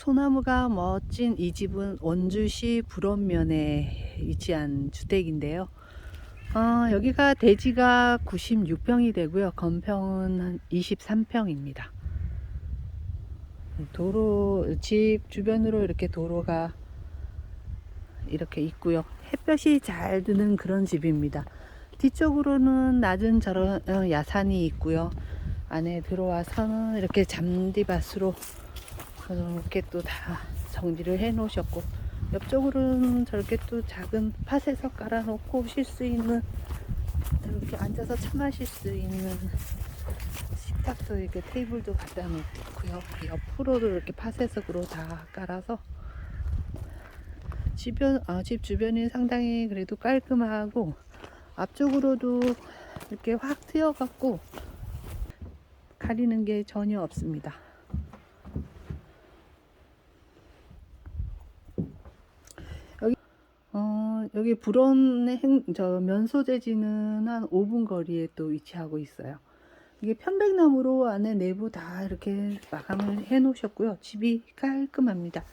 소나무가 멋진 이 집은 원주시 불원면에 위치한 주택인데요. 어, 여기가 대지가 96평이 되고요. 건평은 한 23평입니다. 도로, 집 주변으로 이렇게 도로가 이렇게 있고요. 햇볕이 잘 드는 그런 집입니다. 뒤쪽으로는 낮은 저런 어, 야산이 있고요. 안에 들어와서는 이렇게 잔디밭으로 이렇게 또 다 정리를 해 놓으셨고 옆쪽으로는 저렇게 또 작은 팥에서 깔아 놓고 쉴 수 있는 이렇게 앉아서 차 마실 수 있는 식탁도 이렇게 테이블도 갖다 놓고요. 옆으로도 이렇게 팥에석으로 다 깔아서 주변, 아, 집 주변이 상당히 그래도 깔끔하고 앞쪽으로도 이렇게 확 트여갖고 가리는 게 전혀 없습니다. 여기 어, 여기 불원의 행, 저 면소재지는 한 5분 거리에 또 위치하고 있어요. 이게 편백나무로 안에 내부 다 이렇게 마감을 해 놓으셨고요. 집이 깔끔합니다.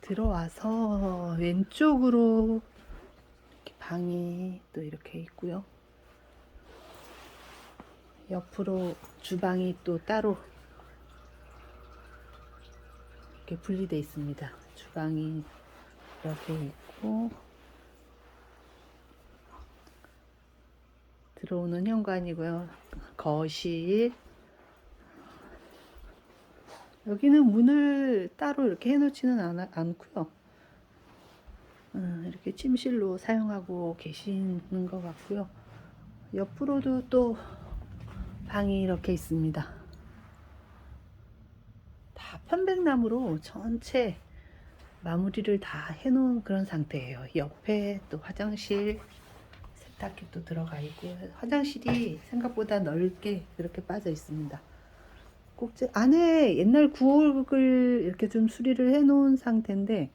들어와서 왼쪽으로 방이 또 이렇게 있고요. 옆으로 주방이 또 따로 이렇게 분리되어 있습니다. 주방이 이렇게 있고 들어오는 현관이고요. 거실 여기는 문을 따로 이렇게 해놓지는 않, 않고요. 음, 이렇게 침실로 사용하고 계시는 것 같고요. 옆으로도 또 방이 이렇게 있습니다. 다 편백나무로 전체 마무리를 다 해놓은 그런 상태예요. 옆에 또 화장실, 세탁기도 들어가 있고 화장실이 생각보다 넓게 이렇게 빠져 있습니다. 꼭지 안에 옛날 구옥을 이렇게 좀 수리를 해놓은 상태인데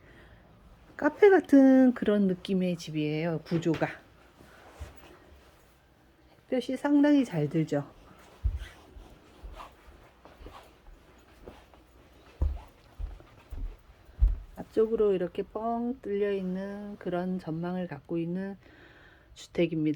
카페 같은 그런 느낌의 집이에요. 구조가 햇볕이 상당히 잘 들죠. 앞쪽으로 이렇게 뻥 뚫려 있는 그런 전망을 갖고 있는 주택입니다.